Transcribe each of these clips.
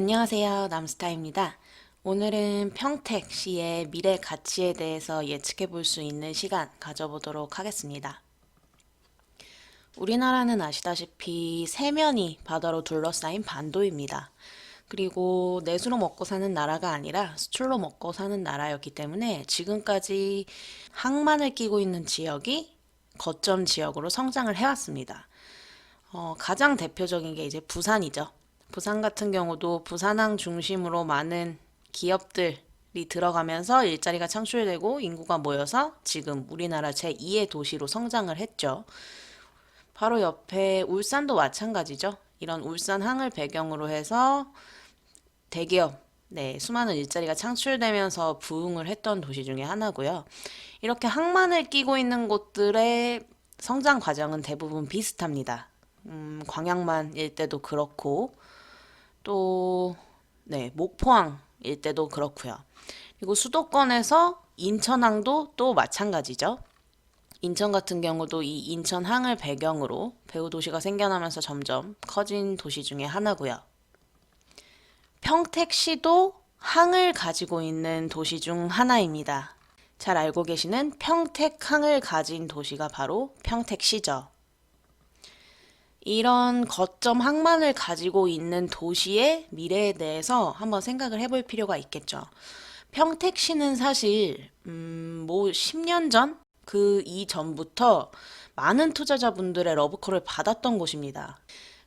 안녕하세요. 남스타입니다. 오늘은 평택시의 미래 가치에 대해서 예측해 볼 수 있는 시간 가져보도록 하겠습니다. 우리나라는 아시다시피 세면이 바다로 둘러싸인 반도입니다. 그리고 내수로 먹고 사는 나라가 아니라 수출로 먹고 사는 나라였기 때문에 지금까지 항만을 끼고 있는 지역이 거점 지역으로 성장을 해왔습니다. 어, 가장 대표적인 게 이제 부산이죠. 부산 같은 경우도 부산항 중심으로 많은 기업들이 들어가면서 일자리가 창출되고 인구가 모여서 지금 우리나라 제2의 도시로 성장을 했죠. 바로 옆에 울산도 마찬가지죠. 이런 울산항을 배경으로 해서 대기업, 네, 수많은 일자리가 창출되면서 부흥을 했던 도시 중에 하나고요. 이렇게 항만을 끼고 있는 곳들의 성장 과정은 대부분 비슷합니다. 음, 광양만 일대도 그렇고, 또, 네, 목포항 일대도 그렇고요. 그리고 수도권에서 인천항도 또 마찬가지죠. 인천 같은 경우도 이 인천항을 배경으로 배후 도시가 생겨나면서 점점 커진 도시 중에 하나고요. 평택시도 항을 가지고 있는 도시 중 하나입니다. 잘 알고 계시는 평택항을 가진 도시가 바로 평택시죠. 이런 거점 항만을 가지고 있는 도시의 미래에 대해서 한번 생각을 해볼 필요가 있겠죠. 평택시는 사실, 음, 뭐 10년 전? 그 이전부터 많은 투자자분들의 러브콜을 받았던 곳입니다.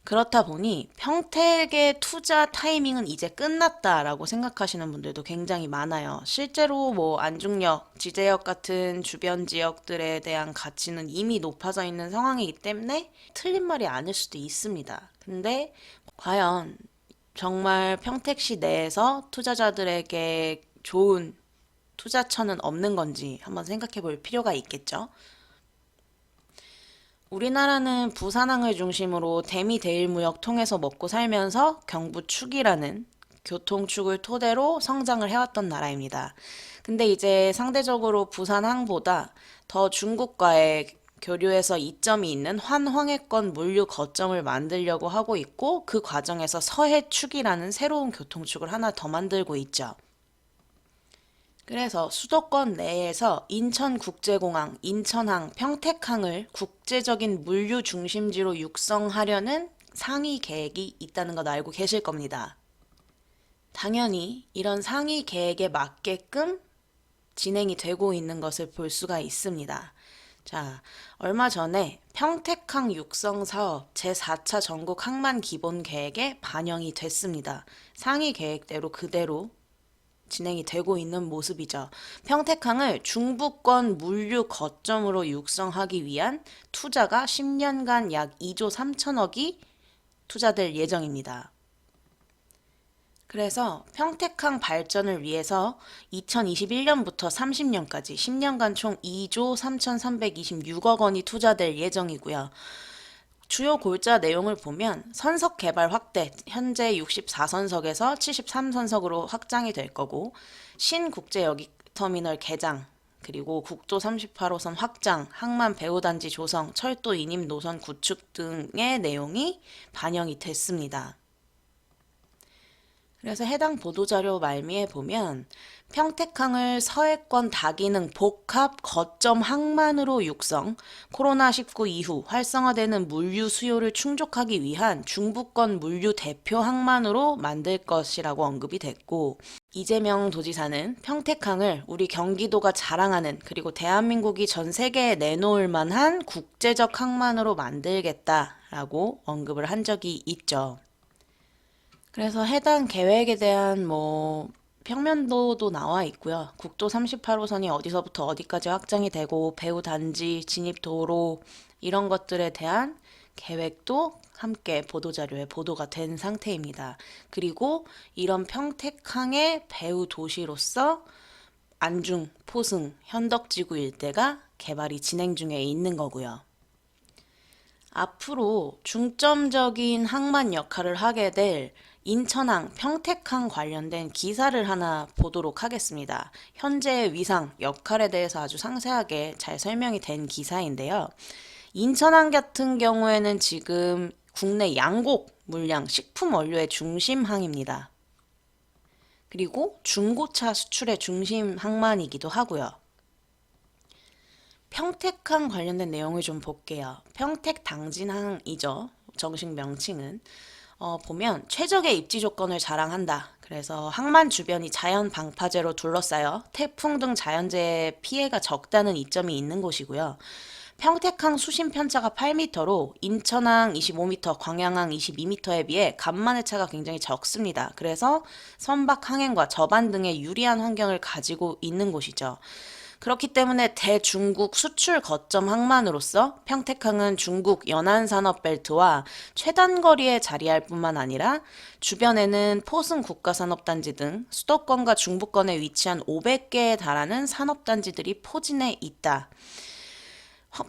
그렇다 보니 평택의 투자 타이밍은 이제 끝났다라고 생각하시는 분들도 굉장히 많아요. 실제로 뭐 안중역, 지제역 같은 주변 지역들에 대한 가치는 이미 높아져 있는 상황이기 때문에 틀린 말이 아닐 수도 있습니다. 근데 과연 정말 평택시 내에서 투자자들에게 좋은 투자처는 없는 건지 한번 생각해 볼 필요가 있겠죠. 우리나라는 부산항을 중심으로 대미 대일무역 통해서 먹고 살면서 경부축이라는 교통축을 토대로 성장을 해왔던 나라입니다. 근데 이제 상대적으로 부산항보다 더 중국과의 교류에서 이점이 있는 환황해권 물류 거점을 만들려고 하고 있고 그 과정에서 서해축이라는 새로운 교통축을 하나 더 만들고 있죠. 그래서 수도권 내에서 인천국제공항, 인천항, 평택항을 국제적인 물류 중심지로 육성하려는 상위 계획이 있다는 것 알고 계실 겁니다. 당연히 이런 상위 계획에 맞게끔 진행이 되고 있는 것을 볼 수가 있습니다. 자, 얼마 전에 평택항 육성 사업 제4차 전국 항만 기본 계획에 반영이 됐습니다. 상위 계획대로 그대로 진행이 되고 있는 모습이죠. 평택항을 중부권 물류 거점으로 육성하기 위한 투자가 10년간 약 2조 3천억이 투자될 예정입니다. 그래서 평택항 발전을 위해서 2021년부터 30년까지 10년간 총 2조 3,326억 원이 투자될 예정이고요. 주요 골자 내용을 보면 선석 개발 확대, 현재 64선석에서 73선석으로 확장이 될 거고, 신국제여객터미널 개장, 그리고 국도 38호선 확장, 항만 배후단지 조성, 철도 인임 노선 구축 등의 내용이 반영이 됐습니다. 그래서 해당 보도자료 말미에 보면 평택항을 서해권 다기능 복합 거점 항만으로 육성, 코로나19 이후 활성화되는 물류 수요를 충족하기 위한 중부권 물류 대표 항만으로 만들 것이라고 언급이 됐고, 이재명 도지사는 평택항을 우리 경기도가 자랑하는 그리고 대한민국이 전 세계에 내놓을 만한 국제적 항만으로 만들겠다라고 언급을 한 적이 있죠. 그래서 해당 계획에 대한 뭐 평면도도 나와 있고요. 국도 38호선이 어디서부터 어디까지 확장이 되고 배후 단지, 진입 도로 이런 것들에 대한 계획도 함께 보도자료에 보도가 된 상태입니다. 그리고 이런 평택항의 배후 도시로서 안중, 포승, 현덕지구 일대가 개발이 진행 중에 있는 거고요. 앞으로 중점적인 항만 역할을 하게 될 인천항, 평택항 관련된 기사를 하나 보도록 하겠습니다. 현재의 위상, 역할에 대해서 아주 상세하게 잘 설명이 된 기사인데요. 인천항 같은 경우에는 지금 국내 양곡 물량 식품 원료의 중심항입니다. 그리고 중고차 수출의 중심 항만이기도 하고요. 평택항 관련된 내용을 좀 볼게요. 평택 당진항이죠. 정식 명칭은. 어, 보면 최적의 입지 조건을 자랑한다. 그래서 항만 주변이 자연 방파제로 둘러싸여 태풍 등 자연재해 피해가 적다는 이점이 있는 곳이고요. 평택항 수심 편차가 8m로 인천항 25m, 광양항 22m에 비해 간만의 차가 굉장히 적습니다. 그래서 선박 항행과 저반 등의 유리한 환경을 가지고 있는 곳이죠. 그렇기 때문에 대중국 수출 거점 항만으로서 평택항은 중국 연안 산업 벨트와 최단 거리에 자리할 뿐만 아니라 주변에는 포승 국가산업단지 등 수도권과 중부권에 위치한 500개에 달하는 산업단지들이 포진해 있다.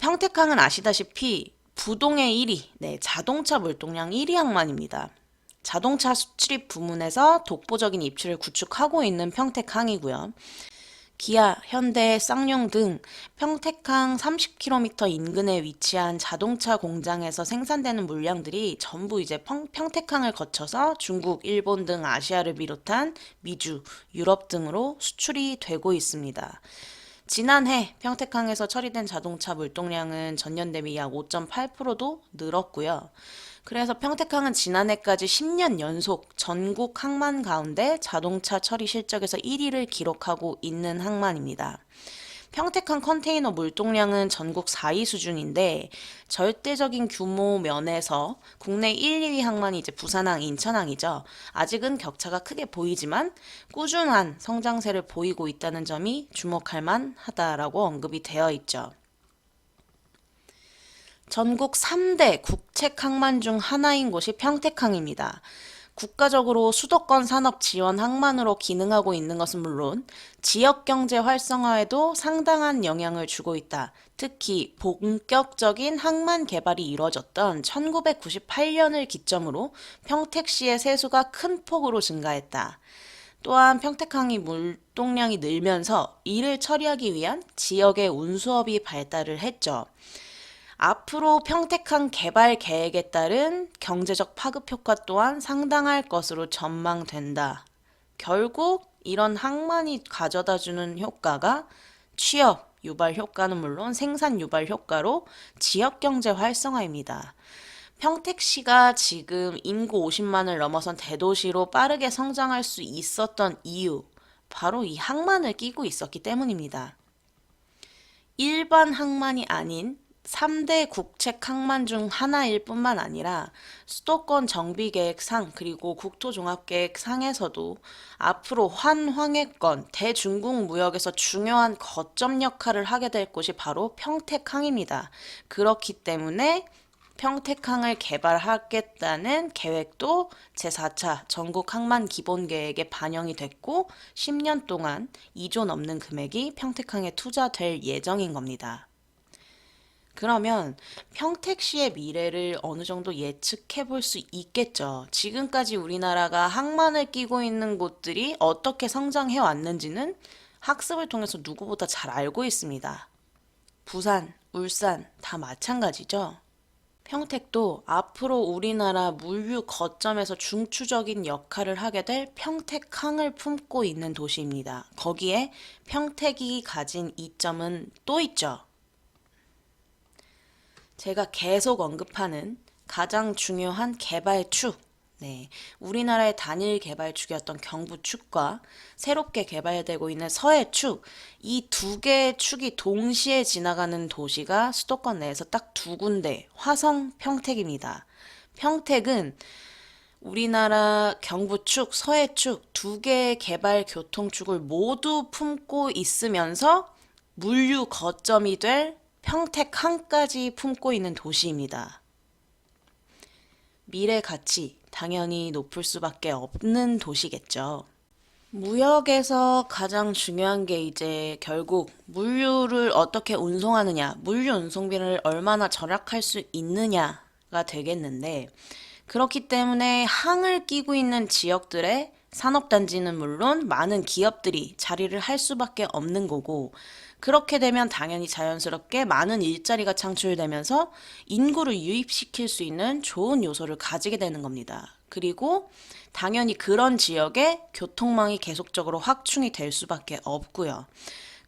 평택항은 아시다시피 부동의 1위, 네, 자동차 물동량 1위 항만입니다. 자동차 수출입 부문에서 독보적인 입지를 구축하고 있는 평택항이고요. 기아, 현대, 쌍용 등 평택항 30km 인근에 위치한 자동차 공장에서 생산되는 물량들이 전부 이제 평, 평택항을 거쳐서 중국, 일본 등 아시아를 비롯한 미주, 유럽 등으로 수출이 되고 있습니다. 지난해 평택항에서 처리된 자동차 물동량은 전년 대비 약 5.8%도 늘었고요. 그래서 평택항은 지난해까지 10년 연속 전국 항만 가운데 자동차 처리 실적에서 1위를 기록하고 있는 항만입니다. 평택항 컨테이너 물동량은 전국 4위 수준인데 절대적인 규모 면에서 국내 1, 2위 항만이 이제 부산항, 인천항이죠. 아직은 격차가 크게 보이지만 꾸준한 성장세를 보이고 있다는 점이 주목할 만하다라고 언급이 되어 있죠. 전국 3대 국책 항만 중 하나인 곳이 평택항입니다. 국가적으로 수도권 산업 지원 항만으로 기능하고 있는 것은 물론 지역 경제 활성화에도 상당한 영향을 주고 있다. 특히 본격적인 항만 개발이 이뤄졌던 1998년을 기점으로 평택시의 세수가 큰 폭으로 증가했다. 또한 평택항이 물동량이 늘면서 이를 처리하기 위한 지역의 운수업이 발달을 했죠. 앞으로 평택항 개발 계획에 따른 경제적 파급 효과 또한 상당할 것으로 전망된다. 결국 이런 항만이 가져다 주는 효과가 취업 유발 효과는 물론 생산 유발 효과로 지역 경제 활성화입니다. 평택시가 지금 인구 50만을 넘어선 대도시로 빠르게 성장할 수 있었던 이유, 바로 이 항만을 끼고 있었기 때문입니다. 일반 항만이 아닌 3대 국책 항만 중 하나일 뿐만 아니라 수도권 정비계획상 그리고 국토종합계획상에서도 앞으로 환황해권 대중국 무역에서 중요한 거점 역할을 하게 될 곳이 바로 평택항입니다. 그렇기 때문에 평택항을 개발하겠다는 계획도 제4차 전국 항만 기본 계획에 반영이 됐고 10년 동안 2조 넘는 금액이 평택항에 투자될 예정인 겁니다. 그러면 평택 시의 미래를 어느 정도 예측해 볼 수 있겠죠. 지금까지 우리나라가 항만을 끼고 있는 곳들이 어떻게 성장해 왔는지는 학습을 통해서 누구보다 잘 알고 있습니다. 부산, 울산 다 마찬가지죠. 평택도 앞으로 우리나라 물류 거점에서 중추적인 역할을 하게 될 평택항을 품고 있는 도시입니다. 거기에 평택이 가진 이점은 또 있죠. 제가 계속 언급하는 가장 중요한 개발축. 네. 우리나라의 단일 개발축이었던 경부축과 새롭게 개발되고 있는 서해축. 이 두 개의 축이 동시에 지나가는 도시가 수도권 내에서 딱 두 군데. 화성, 평택입니다. 평택은 우리나라 경부축, 서해축 두 개의 개발 교통축을 모두 품고 있으면서 물류 거점이 될 평택항까지 품고 있는 도시입니다. 미래 가치 당연히 높을 수밖에 없는 도시겠죠. 무역에서 가장 중요한 게 이제 결국 물류를 어떻게 운송하느냐, 물류 운송비를 얼마나 절약할 수 있느냐가 되겠는데, 그렇기 때문에 항을 끼고 있는 지역들의 산업단지는 물론 많은 기업들이 자리를 할 수밖에 없는 거고, 그렇게 되면 당연히 자연스럽게 많은 일자리가 창출되면서 인구를 유입시킬 수 있는 좋은 요소를 가지게 되는 겁니다. 그리고 당연히 그런 지역에 교통망이 계속적으로 확충이 될 수밖에 없고요.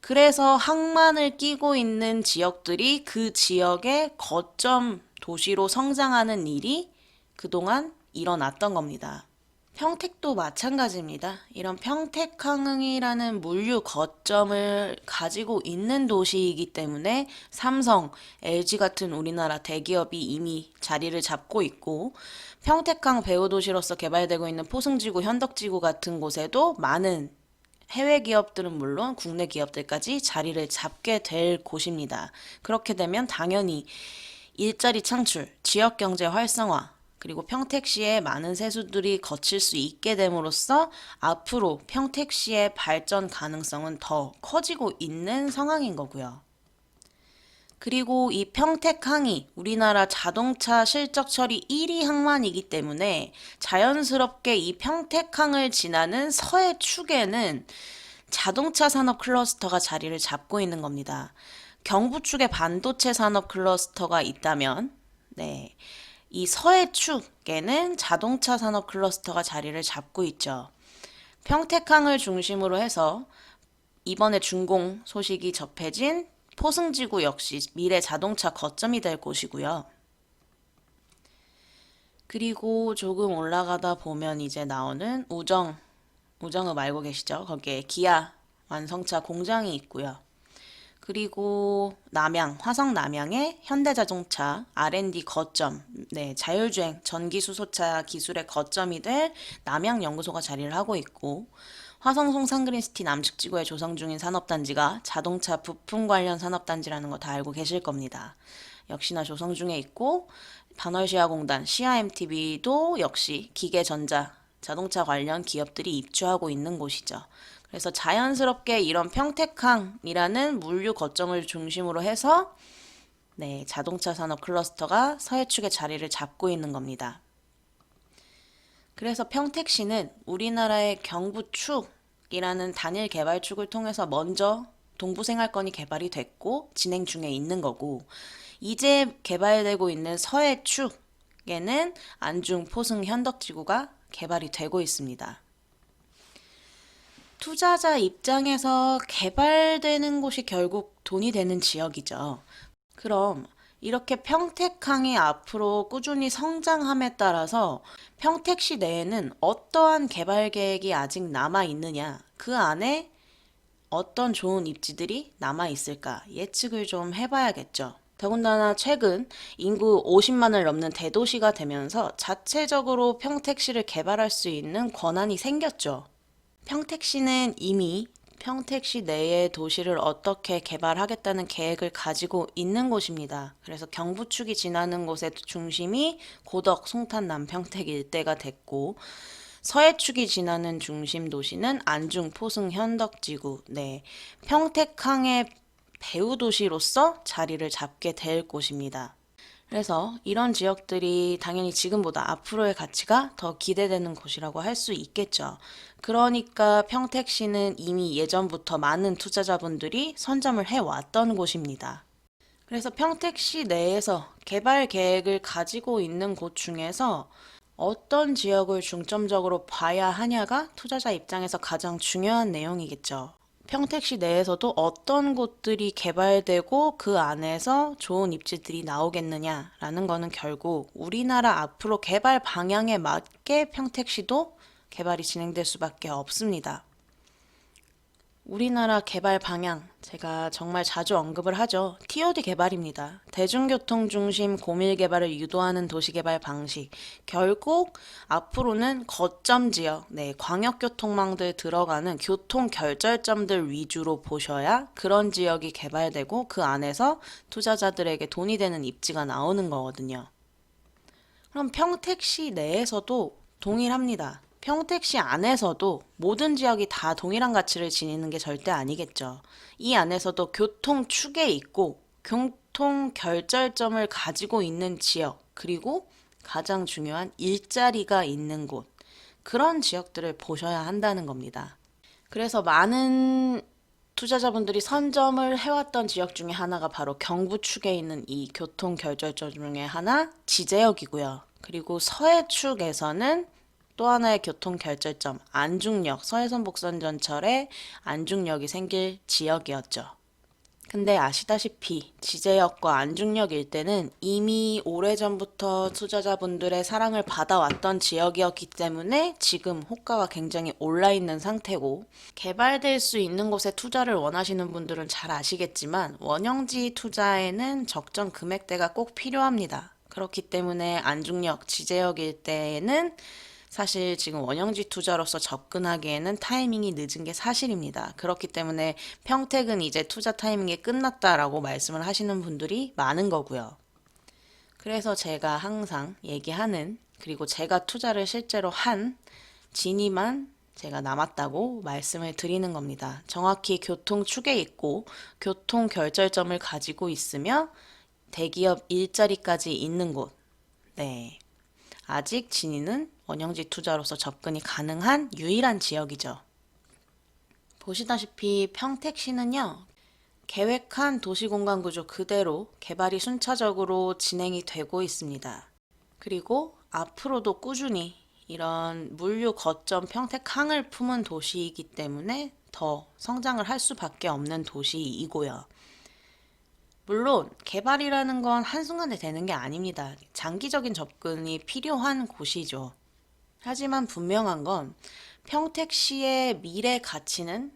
그래서 항만을 끼고 있는 지역들이 그 지역의 거점 도시로 성장하는 일이 그동안 일어났던 겁니다. 평택도 마찬가지입니다. 이런 평택항이라는 물류 거점을 가지고 있는 도시이기 때문에 삼성, LG 같은 우리나라 대기업이 이미 자리를 잡고 있고 평택항 배후 도시로서 개발되고 있는 포승지구, 현덕지구 같은 곳에도 많은 해외 기업들은 물론 국내 기업들까지 자리를 잡게 될 곳입니다. 그렇게 되면 당연히 일자리 창출, 지역 경제 활성화, 그리고 평택시에 많은 세수들이 거칠 수 있게 됨으로써 앞으로 평택시의 발전 가능성은 더 커지고 있는 상황인 거고요. 그리고 이 평택항이 우리나라 자동차 실적 처리 1위 항만이기 때문에 자연스럽게 이 평택항을 지나는 서해 축에는 자동차 산업 클러스터가 자리를 잡고 있는 겁니다. 경부 축에 반도체 산업 클러스터가 있다면, 네. 이 서해 축에는 자동차 산업 클러스터가 자리를 잡고 있죠. 평택항을 중심으로 해서 이번에 준공 소식이 접해진 포승지구 역시 미래 자동차 거점이 될 곳이고요. 그리고 조금 올라가다 보면 이제 나오는 우정, 우정읍 알고 계시죠? 거기에 기아 완성차 공장이 있고요. 그리고 남양, 화성 남양의 현대자동차 R&D 거점, 네, 자율주행 전기 수소차 기술의 거점이 될 남양 연구소가 자리를 하고 있고, 화성 송산그린시티 남측 지구에 조성 중인 산업단지가 자동차 부품 관련 산업단지라는 거 다 알고 계실 겁니다. 역시나 조성 중에 있고, 반월시아공단, CIMTV도 역시 기계전자, 자동차 관련 기업들이 입주하고 있는 곳이죠. 그래서 자연스럽게 이런 평택항이라는 물류 거점을 중심으로 해서 네, 자동차 산업 클러스터가 서해축에 자리를 잡고 있는 겁니다. 그래서 평택시는 우리나라의 경부축이라는 단일 개발축을 통해서 먼저 동부생활권이 개발이 됐고 진행 중에 있는 거고 이제 개발되고 있는 서해축에는 안중, 포승, 현덕지구가 개발이 되고 있습니다. 투자자 입장에서 개발되는 곳이 결국 돈이 되는 지역이죠. 그럼 이렇게 평택항이 앞으로 꾸준히 성장함에 따라서 평택시 내에는 어떠한 개발 계획이 아직 남아 있느냐, 그 안에 어떤 좋은 입지들이 남아 있을까 예측을 좀 해봐야겠죠. 더군다나 최근 인구 50만을 넘는 대도시가 되면서 자체적으로 평택시를 개발할 수 있는 권한이 생겼죠. 평택시는 이미 평택시 내의 도시를 어떻게 개발하겠다는 계획을 가지고 있는 곳입니다. 그래서 경부축이 지나는 곳의 중심이 고덕, 송탄, 남 평택 일대가 됐고 서해축이 지나는 중심 도시는 안중, 포승, 현덕지구, 네, 평택항의 배후 도시로서 자리를 잡게 될 곳입니다. 그래서 이런 지역들이 당연히 지금보다 앞으로의 가치가 더 기대되는 곳이라고 할 수 있겠죠. 그러니까 평택시는 이미 예전부터 많은 투자자분들이 선점을 해왔던 곳입니다. 그래서 평택시 내에서 개발 계획을 가지고 있는 곳 중에서 어떤 지역을 중점적으로 봐야 하냐가 투자자 입장에서 가장 중요한 내용이겠죠. 평택시 내에서도 어떤 곳들이 개발되고 그 안에서 좋은 입지들이 나오겠느냐라는 거는 결국 우리나라 앞으로 개발 방향에 맞게 평택시도 개발이 진행될 수밖에 없습니다. 우리나라 개발 방향, 제가 정말 자주 언급을 하죠. TOD 개발입니다. 대중교통 중심 고밀 개발을 유도하는 도시 개발 방식. 결국 앞으로는 거점 지역, 네, 광역교통망들 들어가는 교통 결절점들 위주로 보셔야 그런 지역이 개발되고 그 안에서 투자자들에게 돈이 되는 입지가 나오는 거거든요. 그럼 평택시 내에서도 동일합니다. 평택시 안에서도 모든 지역이 다 동일한 가치를 지니는 게 절대 아니겠죠. 이 안에서도 교통축에 있고 교통 결절점을 가지고 있는 지역, 그리고 가장 중요한 일자리가 있는 곳, 그런 지역들을 보셔야 한다는 겁니다. 그래서 많은 투자자분들이 선점을 해왔던 지역 중에 하나가 바로 경부축에 있는 이 교통 결절점 중에 하나 지제역이고요. 그리고 서해축에서는 또 하나의 교통 결절점 안중역 서해선 복선 전철에 안중역이 생길 지역이었죠. 근데 아시다시피 지제역과 안중역 일대는 이미 오래전부터 투자자분들의 사랑을 받아왔던 지역이었기 때문에 지금 호가가 굉장히 올라 있는 상태고 개발될 수 있는 곳에 투자를 원하시는 분들은 잘 아시겠지만 원형지 투자에는 적정 금액대가 꼭 필요합니다. 그렇기 때문에 안중역, 지제역 일대에는 사실 지금 원형지 투자로서 접근하기에는 타이밍이 늦은 게 사실입니다. 그렇기 때문에 평택은 이제 투자 타이밍이 끝났다라고 말씀을 하시는 분들이 많은 거고요. 그래서 제가 항상 얘기하는 그리고 제가 투자를 실제로 한 진이만 제가 남았다고 말씀을 드리는 겁니다. 정확히 교통 축에 있고 교통 결절점을 가지고 있으며 대기업 일자리까지 있는 곳. 네. 아직 진이는 원형지 투자로서 접근이 가능한 유일한 지역이죠. 보시다시피 평택시는요, 계획한 도시공간 구조 그대로 개발이 순차적으로 진행이 되고 있습니다. 그리고 앞으로도 꾸준히 이런 물류 거점 평택항을 품은 도시이기 때문에 더 성장을 할 수밖에 없는 도시이고요. 물론 개발이라는 건 한순간에 되는 게 아닙니다. 장기적인 접근이 필요한 곳이죠. 하지만 분명한 건 평택 시의 미래 가치는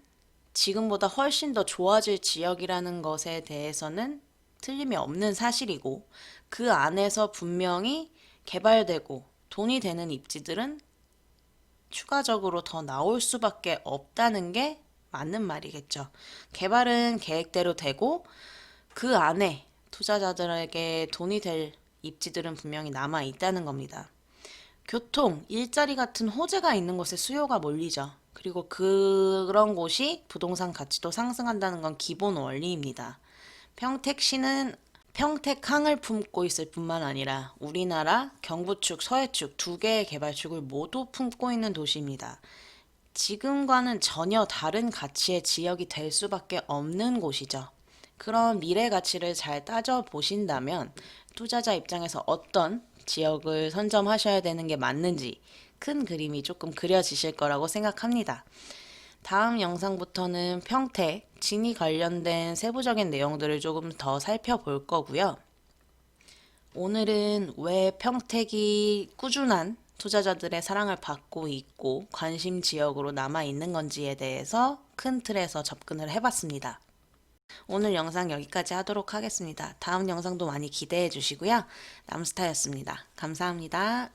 지금보다 훨씬 더 좋아질 지역이라는 것에 대해서는 틀림이 없는 사실이고 그 안에서 분명히 개발되고 돈이 되는 입지들은 추가적으로 더 나올 수밖에 없다는 게 맞는 말이겠죠. 개발은 계획대로 되고 그 안에 투자자들에게 돈이 될 입지들은 분명히 남아 있다는 겁니다. 교통, 일자리 같은 호재가 있는 곳에 수요가 몰리죠. 그리고 그런 곳이 부동산 가치도 상승한다는 건 기본 원리입니다. 평택시는 평택항을 품고 있을 뿐만 아니라 우리나라 경부축, 서해축 두 개의 개발축을 모두 품고 있는 도시입니다. 지금과는 전혀 다른 가치의 지역이 될 수밖에 없는 곳이죠. 그런 미래 가치를 잘 따져 보신다면 투자자 입장에서 어떤 지역을 선점하셔야 되는 게 맞는지 큰 그림이 조금 그려지실 거라고 생각합니다. 다음 영상부터는 평택, 진이 관련된 세부적인 내용들을 조금 더 살펴볼 거고요. 오늘은 왜 평택이 꾸준한 투자자들의 사랑을 받고 있고 관심 지역으로 남아 있는 건지에 대해서 큰 틀에서 접근을 해봤습니다. 오늘 영상 여기까지 하도록 하겠습니다. 다음 영상도 많이 기대해 주시고요. 남스타였습니다. 감사합니다.